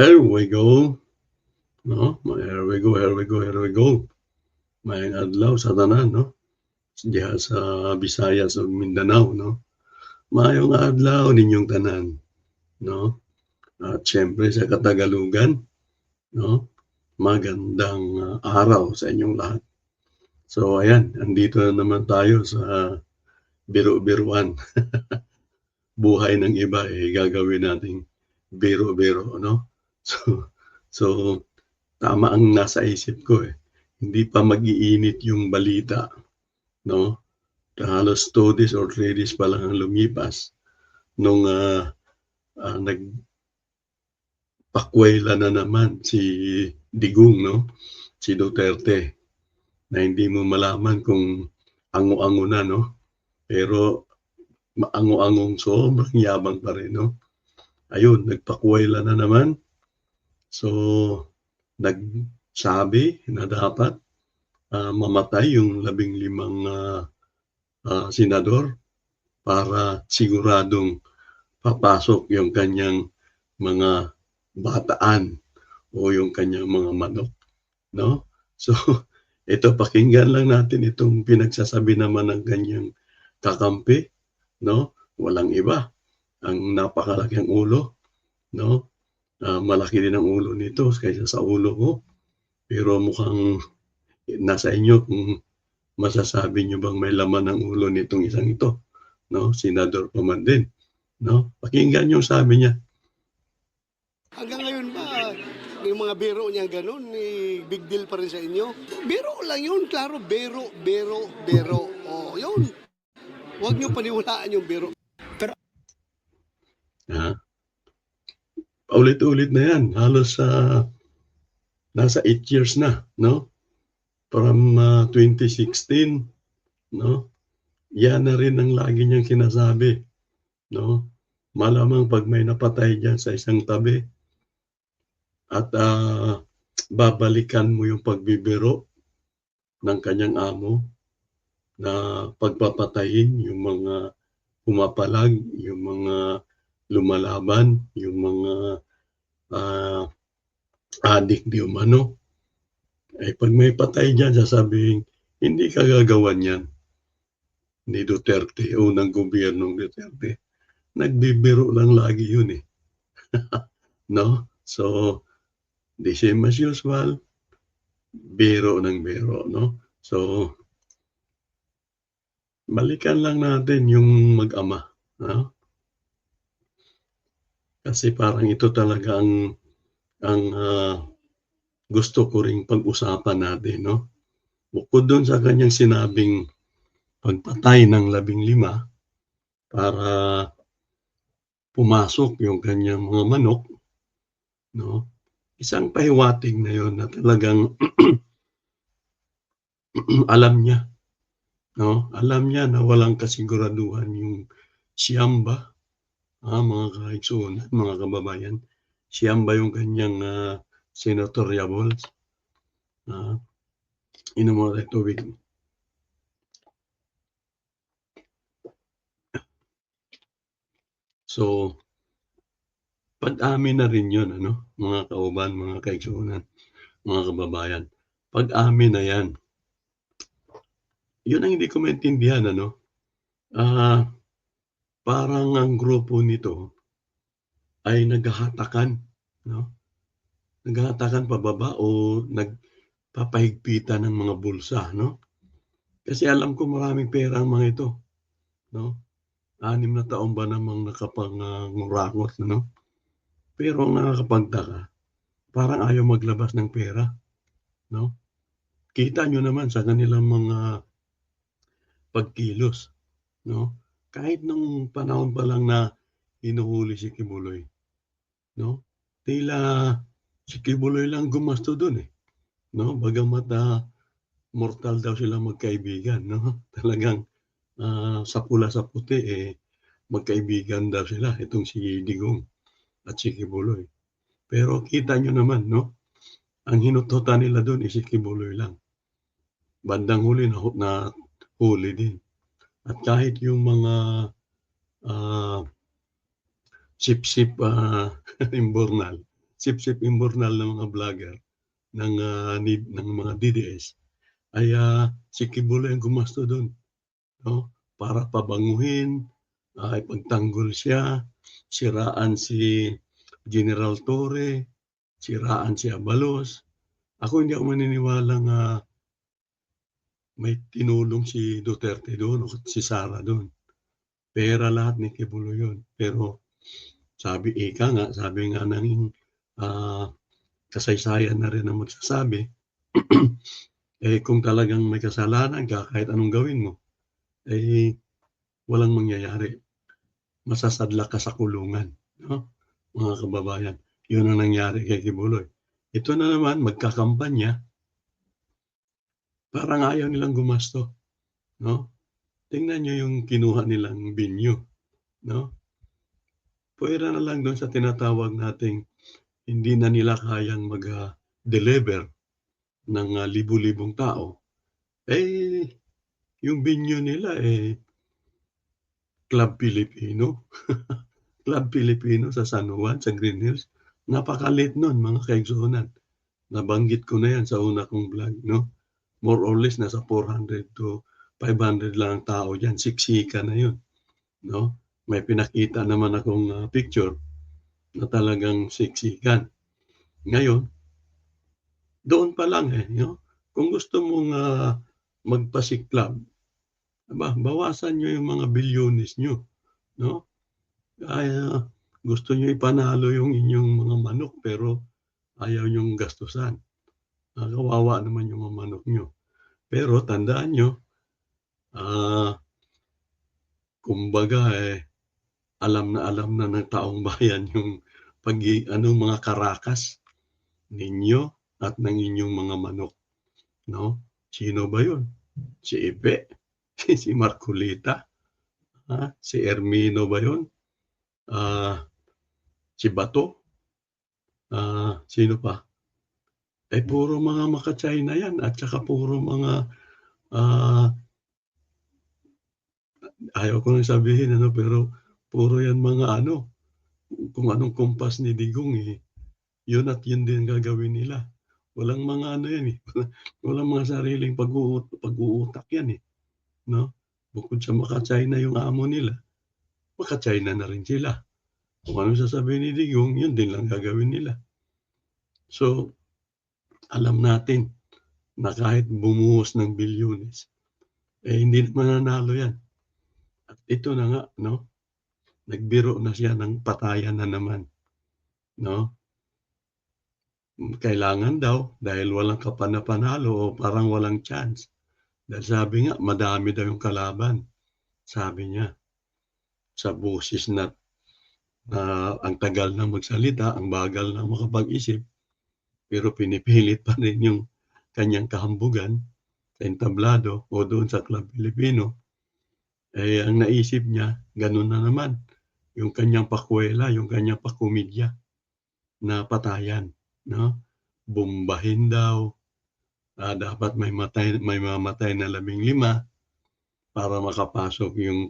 Here we go. No? Here we go, here we go, here we go. May adlaw sa tanan, no? Diha sa Visayas ug Mindanao, no? Mayong adlaw ninyong tanan, no? At syempre sa Katagalugan, no? Magandang uh, araw sa inyong lahat. So ayan, andito na naman tayo sa biro-biruan. Buhay ng iba eh gagawin nating biro-biro, no? So so tama ang nasa isip ko eh. Hindi pa mag-iinit yung balita, no? Halos 2 days or 3 days pa lang ang lumipas nung uh, uh, nag pakwela na naman si Digong, no? Si Duterte na hindi mo malaman kung ango-ango na, no? Pero maango-angong sobrang yabang pa rin, no? Ayun, nagpakwela na naman. So, nagsabi na dapat uh, mamatay yung labing limang uh, uh, senador para siguradong papasok yung kanyang mga bataan o yung kanyang mga manok. No? So, ito pakinggan lang natin itong pinagsasabi naman ng kanyang kakampi. No? Walang iba. Ang napakalaking ulo. No? Uh, malaki din ang ulo nito kaysa sa ulo ko. Pero mukhang nasa inyo kung masasabi nyo bang may laman ang ulo nitong isang ito. No? Senador pa man din. No? Pakinggan yung sabi niya. Hanggang ngayon ba, yung mga biro niya ganun, eh, big deal pa rin sa inyo? Biro lang yun, klaro, biro, biro, biro. Oh, yun. Huwag niyo paniwalaan yung biro. Ha? Paulit-ulit na yan. Halos sa uh, nasa 8 years na, no? From uh, 2016, no? Yan na rin ang lagi niyang sinasabi, no? Malamang pag may napatay diyan sa isang tabi at uh, babalikan mo yung pagbibiro ng kanyang amo na pagpapatayin yung mga pumapalag, yung mga lumalaban, yung mga uh, adik di umano. Eh pag may patay dyan, sasabihin, hindi ka gagawan yan ni Duterte o ng gobyernong Duterte. Nagbibiro lang lagi yun eh. no? So, the same as usual, biro ng biro, no? So, balikan lang natin yung mag-ama. No? Kasi parang ito talaga ang ang uh, gusto ko ring pag-usapan natin, no? Bukod doon sa kanyang sinabing pagpatay ng labing lima para pumasok yung kanyang mga manok, no? Isang pahiwatig na yon na talagang alam niya, no? Alam niya na walang kasiguraduhan yung siyamba ah, mga kaigsunan, mga kababayan, siyang ba yung kanyang uh, senatoriables? Uh, inom mo tayo tubig. So, pag-amin na rin yun, ano? mga kauban, mga kaigsunan, mga kababayan. Pag-amin na yan. Yun ang hindi ko maintindihan, ano? Ah, uh, parang ang grupo nito ay naghahatakan, no? Naghahatakan pababa o nagpapahigpitan ng mga bulsa, no? Kasi alam ko maraming pera ang mga ito, no? Anim na taon ba namang nakapangurangot, no? Pero ang nakakapagtaka, parang ayaw maglabas ng pera, no? Kita nyo naman sa kanilang mga pagkilos, no? Kahit nung panahon pa lang na hinuhuli si Kibuloy, no? Tila si Kibuloy lang gumasto doon eh. No? Bagamat uh, mortal daw sila magkaibigan, no? Talagang uh, sa pula sa puti eh magkaibigan daw sila itong si Digong at si Kibuloy. Pero kita nyo naman, no? Ang hinututan nila doon is si Kibuloy lang. Bandang huli na, na huli din. At kahit yung mga uh, sip-sip uh, imburnal, sip-sip imburnal ng mga vlogger ng, ah, ni ng mga DDS ay, ah, si Kibuloy ang gumasto dun, 'no, para pabanguhin, ah, ipagtanggol siya, siraan si General Torre, siraan si Abalos. Ako hindi ako maniniwalang, ah may tinulong si Duterte dun o si Sara dun. Pera lahat ni Kibuloy yun. Pero sabi ika nga, sabi nga ng, ah, kasaysayan na rin ang magsasabi, eh, kung talagang may kasalanan ka kahit anong gawin mo, eh, walang mangyayari. Masasadlak ka sa kulungan, 'no, mga kababayan. Yun ang nangyari kay Kibuloy. Ito na naman magkakampanya. Parang ayaw nilang gumasto, 'no. Tingnan niyo yung kinuha nilang binyo, 'no. Puwera na lang dun sa tinatawag nating hindi na nila kayang mag, ah, deliver ng, ah, libu-libong tao. Eh, yung binyo nila, eh Club Pilipino. Club Pilipino sa San Juan, sa Green Hills. Napakaliit nun mga kaigsunan. Nabanggit ko na yan sa una kong vlog, 'no. More or less nasa 400 to 500 lang ang tao diyan, siksika na yun, 'no. May pinakita naman akong, ah, picture na talagang siksikan. Ngayon doon pa lang, eh, 'no, kung gusto mong, ah, magpasiklab, aba bawasan niyo yung mga bilyones niyo, 'no. Ah, gusto niyo ipanalo yung inyong mga manok pero ayaw niyong gastusan. Ah, kawawa naman yung mga manok niyo. Pero tandaan niyo, ah kumbaga, eh, alam na alam na ng taong bayan yung pagi ano, mga karakas ninyo at ng inyong mga manok, 'no. Sino ba yun? Si Ipe, si Marcolita, ah, si Ermino ba yun? Ah, si Bato? Ah, sino pa? Eh, puro mga maka-China yan at saka puro mga, ah ayaw ko nang sabihin ano, pero puro yan mga ano, kung anong kumpas ni Digong, eh, yun at yun din gagawin nila. Walang mga ano yan, eh, walang mga sariling pag-uu pag-uutak yan, eh, 'no. Bukod sa maka-China yung amo nila, maka-China na rin sila. Kung anong sasabihin ni Digong, yun din lang gagawin nila. So, alam natin na kahit bumuhos ng bilyones, eh, hindi mananalo yan. At ito na nga, 'no, nagbiro na siya ng patayan na naman, 'no. Kailangan daw dahil walang kapana-panalo o parang walang chance. Dahil sabi nga madami daw yung kalaban, sabi niya. Sa boses na, ah, ang tagal ng magsalita, ang bagal ng makapag-isip, pero pinipilit pa rin yung kanyang kahambugan sa entablado o doon sa Club Pilipino. Eh, ang naisip niya ganun na naman, yung kanyang pakuwela, yung kanyang pakomedya na patayan, 'no. Bombahin daw, ah, dapat may matay may mamatay na 15 para makapasok yung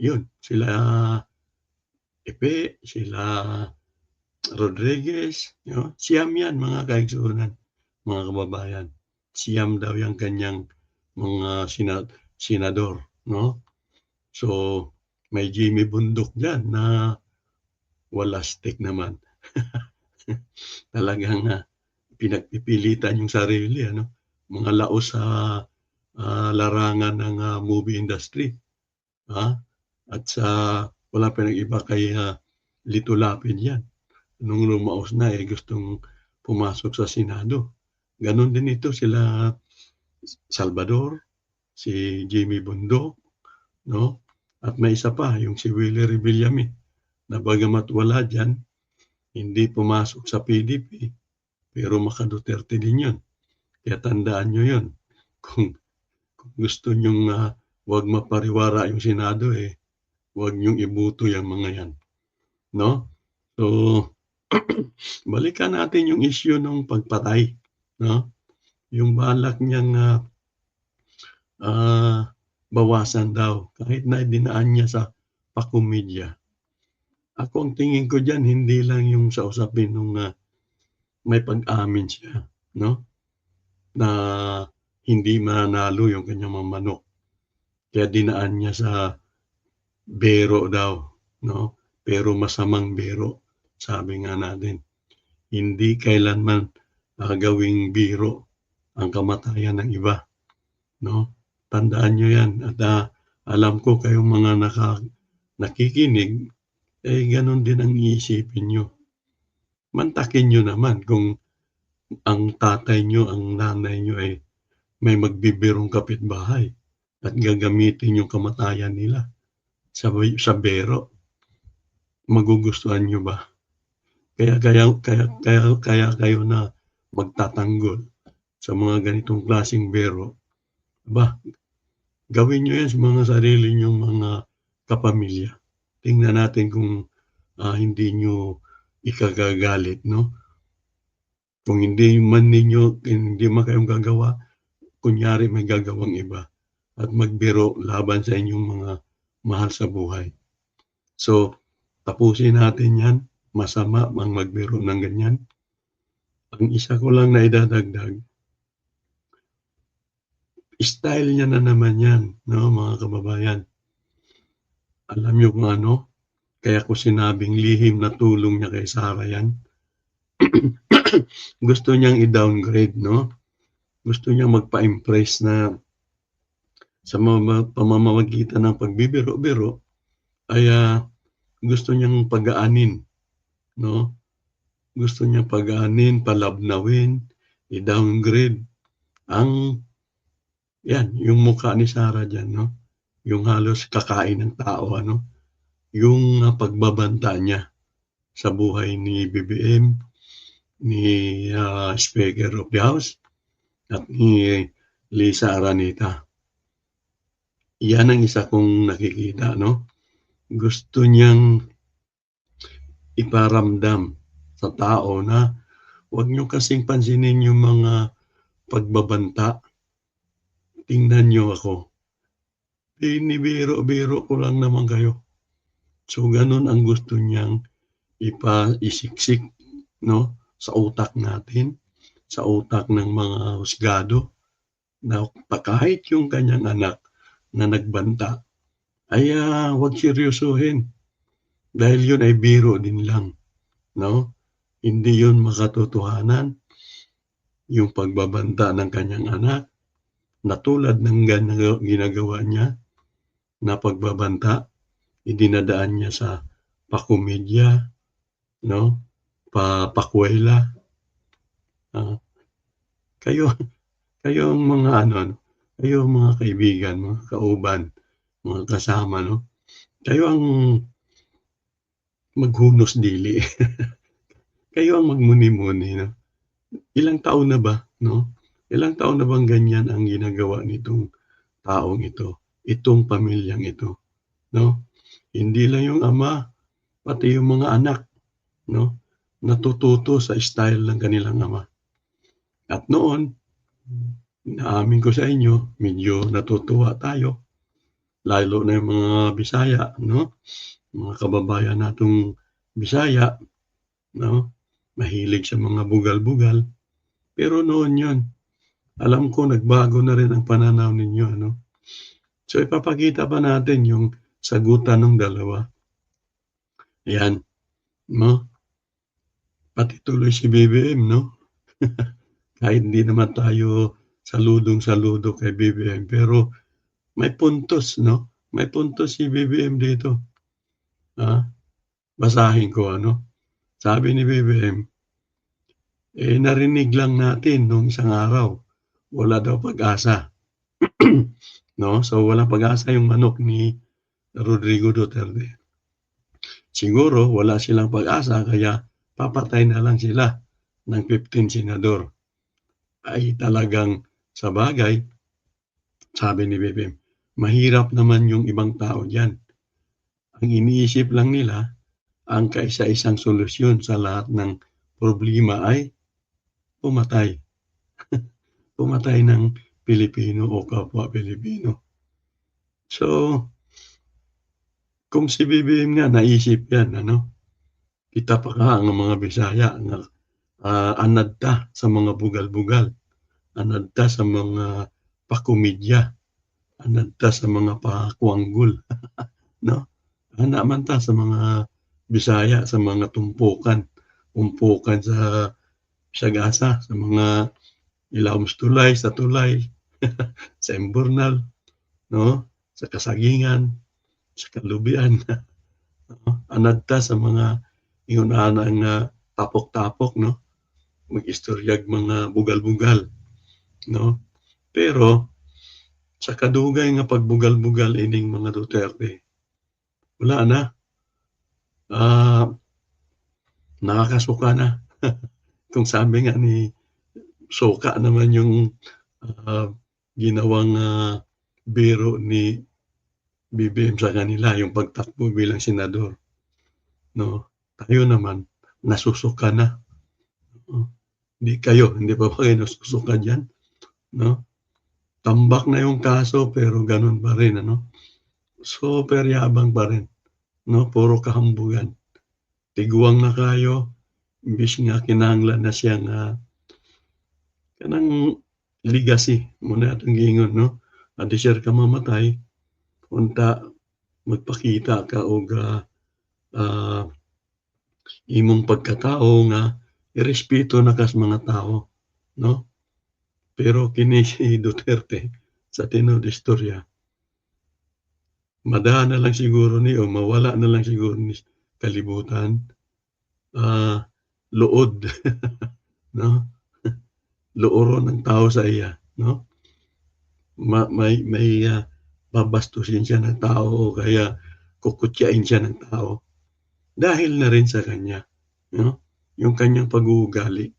yun, sila Ipe, sila Rodriguez, 'no, siyam yan mga kaigsunan, mga kababayan. Siyam daw yang kanyang mga sina senador, 'no. So, may Jimmy Bundok diyan na walastik naman. Talagang, ah, pinagpipilitan yung sarili ano, mga laos sa, ah, larangan ng, ah, movie industry, ah, at sa wala pa ng iba kay, ah, Lito Lapid yan. Nung lumaos na, eh, gustong pumasok sa Senado. Ganon din ito sila Salvador, si Jimmy Bundok, 'no, at may isa pa yung si Willie Revillame na bagamat wala diyan, hindi pumasok sa PDP, pero maka-Duterte din yun. Kaya tandaan niyo yun. Kung kung gusto niyong, ah, 'wag mapariwara yung Senado, eh, 'wag niyong iboto yang mga yan, 'no. So, balikan natin yung issue nung pagpatay, 'no. Yung balak niyang, ah, ah, bawasan daw kahit na dinaan niya sa pakomedya. Ako ang tingin ko diyan hindi lang yung sa usapin nung, ah, may pag-amin siya, 'no? Na hindi manalo yung kanyang mga manok. Kaya dinaan niya sa bero daw, 'no? Pero masamang bero, sabi nga natin. Hindi kailanman, ah, gawing biro ang kamatayan ng iba, 'no? Tandaan niyo 'yan at, ah, alam ko kayong mga naka nakikinig, eh, gano'n din ang iisipin niyo. Mantakin niyo naman kung ang tatay niyo, ang nanay niyo ay may magbibirong kapitbahay at gagamitin yung kamatayan nila sa sa bero. Magugustuhan niyo ba? Kaya kaya kaya kaya kaya kayo na magtatanggol sa mga ganitong klaseng bero. Aba, gawin niyo 'yan sa mga sarili niyong mga kapamilya. Tingnan natin kung, ah, hindi niyo ikagagalit, 'no? Kung hindi man ninyo hindi man kayong gagawa, kunyari may gagawang iba at magbiro laban sa inyong mga mahal sa buhay. So, tapusin natin 'yan. Masama ang magbiro ng ganyan. Ang isa ko lang na idadagdag style niya na naman 'yan, 'no, mga kababayan. Alam niyo kung ano? Kaya ko sinabing lihim na tulong niya kay Sarah 'yan. Gusto niyang i-downgrade, 'no? Gusto niyang magpa-impress na sa mama pamamagitan ng pagbibiro-biro ay, ah, gusto niyang pagaanin, 'no? Gusto niyang pagaanin, palabnawin, i-downgrade ang 'yan, yung mukha ni Sarah diyan, 'no? Yung halos kakain ng tao, ano? Yung, ah, pagbabanta niya sa buhay ni BBM, ni, ah, Speaker of the House at ni Lisa Araneta. 'Yan ang isa kong nakikita, no? Gusto niyang iparamdam sa tao na, "Wag niyo kasing pansinin yung mga pagbabanta. Tingnan niyo ako. Binibiro-biro ko lang naman kayo." So, gano'n ang gusto niyang ipa isiksik, 'no, sa utak natin, sa utak ng mga husgado na kahit yung kanyang anak na nagbanta ay, ah, 'wag seryosohin. Dahil yun ay biro din lang, 'no? Hindi yun makatotohanan. Yung pagbabanta ng kanyang anak na tulad ng ginagawa niya na pagbabanta, idinadaan niya sa pakomedya, 'no, pa pakwela. Ah, kayo kayong mga ano, kayo mga kaibigan, mga kauban, mga kasama, 'no, kayo ang maghunos dili. Kayo ang magmuni-muni, no? Ilang taon na ba, 'no? Ilang taon na bang ganyan ang ginagawa nitong taong ito, itong pamilyang ito, 'no? Hindi lang yung ama, pati yung mga anak, 'no, natututo sa style ng kanilang ama. At noon, inaamin ko sa inyo, medyo natutuwa tayo, lalo na yung mga Bisaya, no? Mga kababayan natong Bisaya, 'no? Mahilig sa mga bugal-bugal. Pero noon yun, alam ko nagbago na rin ang pananaw ninyo, ano? So, ipapakita pa natin yung sagutan ng dalawa. Ayan, 'no? Pati tuloy si BBM, no? Kahit hindi naman tayo saludong-saludo kay BBM, pero may puntos, no? May puntos si BBM dito. Ah, basahin ko, ano? Sabi ni BBM, eh, narinig lang natin nung isang araw, wala daw pag-asa. no? So, walang pag-asa yung manok ni Rodrigo Duterte. Siguro, wala silang pag-asa, kaya papatay na lang sila ng 15 senador. Ay talagang sa bagay, sabi ni BBM, mahirap naman yung ibang tao diyan. Ang iniisip lang nila, ang kaisa-isang solusyon sa lahat ng problema ay pumatay. pumatay ng Pilipino o kapwa Pilipino. So, kung si BBM nga naisip yan, ano, kita pa ka ang mga Bisaya nga ah, anad sa mga bugal-bugal, anad sa mga pakumidya, anad ta sa mga pakuanggul, no? Ana man ta sa mga Bisaya, sa mga tumpukan, umpukan sa Sagasa, sa mga ilawom sa tulay, sa tulay, sa Emburnal, no? Sa Kasagingan, sa Kalubian, no? anad ta sa mga iunahan nga tapok-tapok, no? Mag-istoryag mga bugal-bugal, no? Pero, sa kadugay nga pagbugal-bugal ining mga Duterte, wala na. Ah, nakakasuka na. Kung sabi nga ni Soka naman yung ah, ginawang ah, biro ni BBM sa kanila, yung pagtakbo bilang senador. No? Tayo naman, nasusuka na. Hindi kayo, hindi pa ba kayo nasusuka dyan? No? Tambak na yung kaso pero ganun pa rin. Ano? Super yabang pa rin. No? Puro kahambugan. Tiguang na kayo, imbis nga kinahanglan na siya nga kanang legacy muna atong gingon no adi siya ka mamatay unta magpakita ka og ah, ah, imong pagkatao nga irespeto na kas mga tao no pero kini si Duterte sa tinuod istorya. Madaan na lang siguro ni o mawala na lang siguro ni kalibutan ah luod no? Luoro ng tao sa iya no? Ma, may may ah, babastusin siya ng tao o kaya kukutyain siya ng tao dahil na rin sa kanya no? Yung kanyang pag-uugali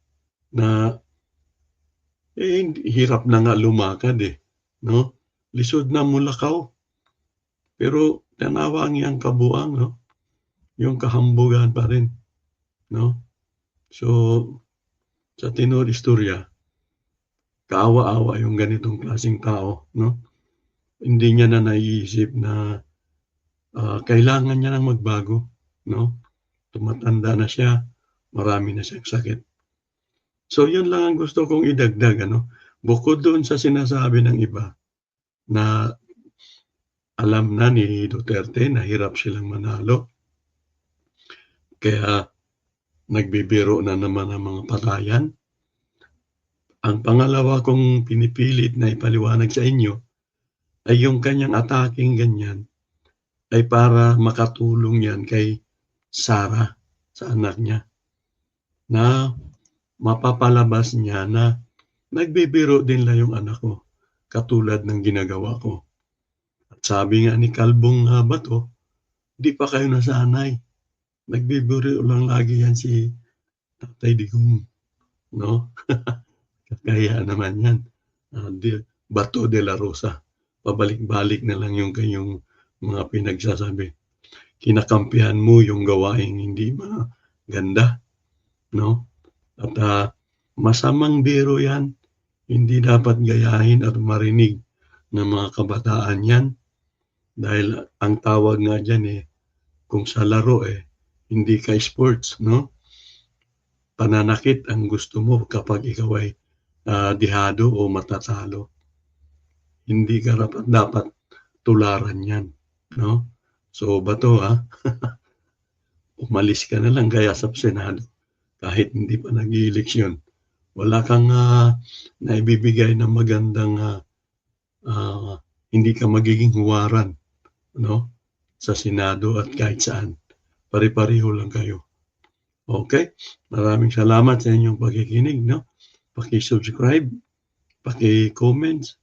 na eh, hirap na nga lumakad eh no lisod na mulakaw pero tanawa ang iyang kabuang no yung kahambugan pa rin no so sa tinuod istorya kaawa-awa yung ganitong klaseng tao, no? Hindi niya na naiisip na ah, kailangan niya nang magbago, no? Tumatanda na siya, marami na siyang sakit. So, yun lang ang gusto kong idagdag, ano? Bukod doon sa sinasabi ng iba na alam na ni Duterte na hirap silang manalo. Kaya nagbibiro na naman ang mga patayan. Ang pangalawa kong pinipilit na ipaliwanag sa inyo ay yung kanyang ataking ganyan ay para makatulong yan kay Sarah sa anak niya na mapapalabas niya na nagbibiro din lang yung anak ko katulad ng ginagawa ko. At sabi nga ni Kalbong uh, Bato, di pa kayo nasanay. Nagbibiro lang lagi yan si Tatay Digong. No? Kaya naman yan. Ah, di, Bato de la Rosa. Pabalik-balik na lang yung kayong mga pinagsasabi. Kinakampihan mo yung gawaing hindi maganda. No? At ah, masamang biro yan. Hindi dapat gayahin at marinig ng mga kabataan yan. Dahil ang tawag nga dyan eh, kung sa laro eh, hindi ka sports, no? Pananakit ang gusto mo kapag ikaw ay ah, dihado o matatalo. Hindi ka dapat, dapat tularan yan. No? So, bato ha, umalis ka na lang kaya sa Senado kahit hindi pa nag-eleksyon. Wala kang ah, naibibigay na magandang ah, ah, hindi ka magiging huwaran no? sa Senado at kahit saan. Pare-pareho lang kayo. Okay? Maraming salamat sa inyong pagkikinig. No? Paki-subscribe, paki-comments,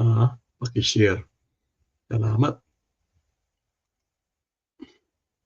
ah, paki-share. Salamat.